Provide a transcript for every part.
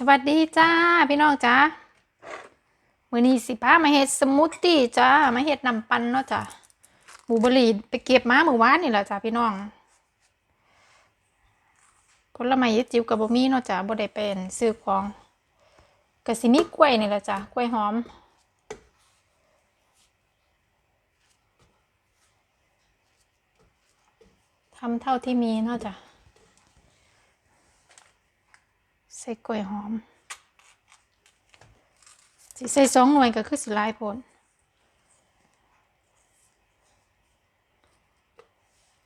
สวัสดีจ้าพี่น้องจ้ามือนี้สิพามาเฮ็ดสมูทตี้จ้ามาเฮ็ดน้ำปั่นเนาะจ้าบูเบอรี่ไปเก็บมาเมื่อวานนี่แหละจ้าพี่น้องผลไม้ยดจิ๋วกับบ่มีเนาะจ้าบ่ได้เป็นซื้อของก็สิมีกล้วยนี่แหละจ้ากล้วยหอมทำเท่าที่มีเนาะจ้ะ ใส่กล้วยหอม สิใส่สองหน่วยก็คือสิลายผล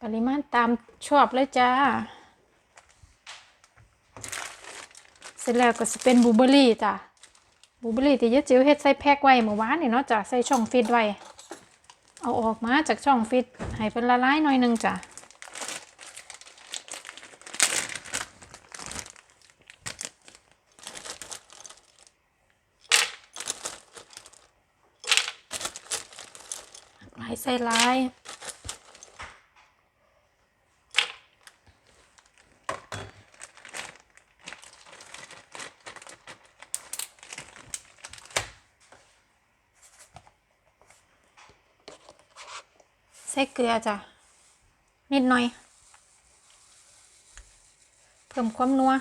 ปริมาณตามชอบเลยจ้า เสร็จแล้วก็จะเป็นบูเบอรี่จ้ะบูเบอรี่ที่ยะจิ๋วเฮ็ดใส่แพ็คไว้เมื่อวานนี่เนาะจ้ะใส่ช่องฟิตไว้ เอาออกมาจากช่องฟิตให้เป็นละลายหน่อยนึงจ้ะ ลายใส่ลายใส่เกลือจ้ะ นิดหน่อย เพิ่มความนัว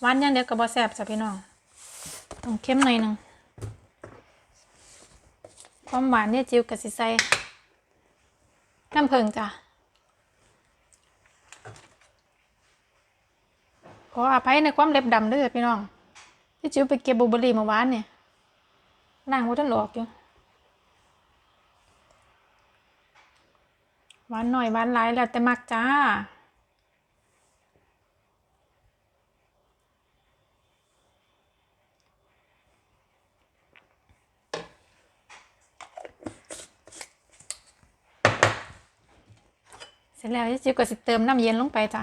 หวานอย่างเดียวกับบอแซบจ้ะพี่น้องต้องเข้มหน่อยหนึ่ง ความหวานเนี่ยจิวกับสิใส่น้ำผึ้งจ้ะขออภัยในความเล็บดำด้วยพี่น้องที่จิวไปเก็บบลูเบอร์รี่เมื่อวานเนี่ยล่งว่าท่านออกอยู่หวานหน่อยหวานหลายแล้วแต่มักจ้า ร็จแล้วจิวก็สิเติมน้ำเย็นลงไปจ้ะ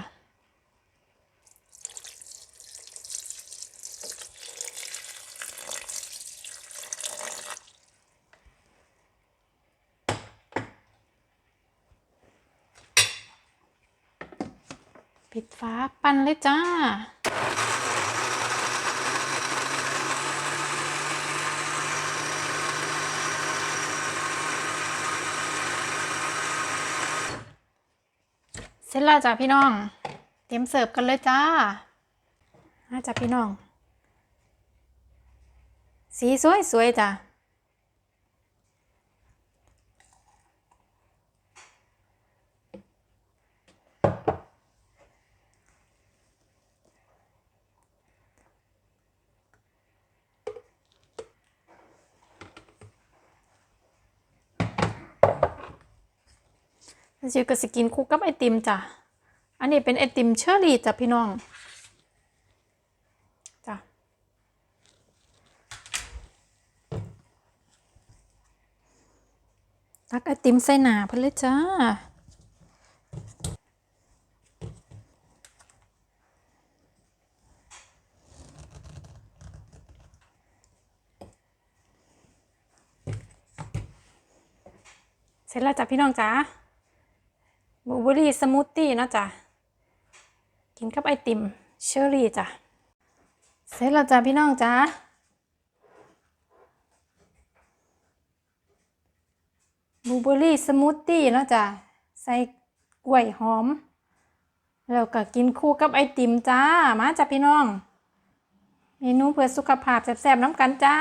ปิดฟ้า ปั่นเลยจ้า สร็จแล้วจ้ะพี่น้อง เตรียมเสิร์ฟกันเลยจ้าน่าจ้ะพี่น้อง สีสวยสวยๆจ้ะ จิวก็สกินคู่กับไอติมจ้ะ อันนี้เป็นไอติมเชอร์รี่จ้ะพี่น้องจ้ะตักไอติมใส่หนาเพิ่นเลยจ้าเสร็จแล้วจ้ะพี่น้องจ้า บลูเบอรี่สมูทตี้เนาะจ้ะ กินกับไอติมเชอร์รี่จ้ะ เสร็จแล้วจ้ะพี่น้องจ้าบลูเบอร์รี่สมูทตี้เนาะจ้ะ ใส่กล้วยหอม แล้วก็กินคู่กับไอติมจ้า มาจ้ะพี่น้อง เมนูเพื่อสุขภาพแซ่บๆน้ำกันจ้า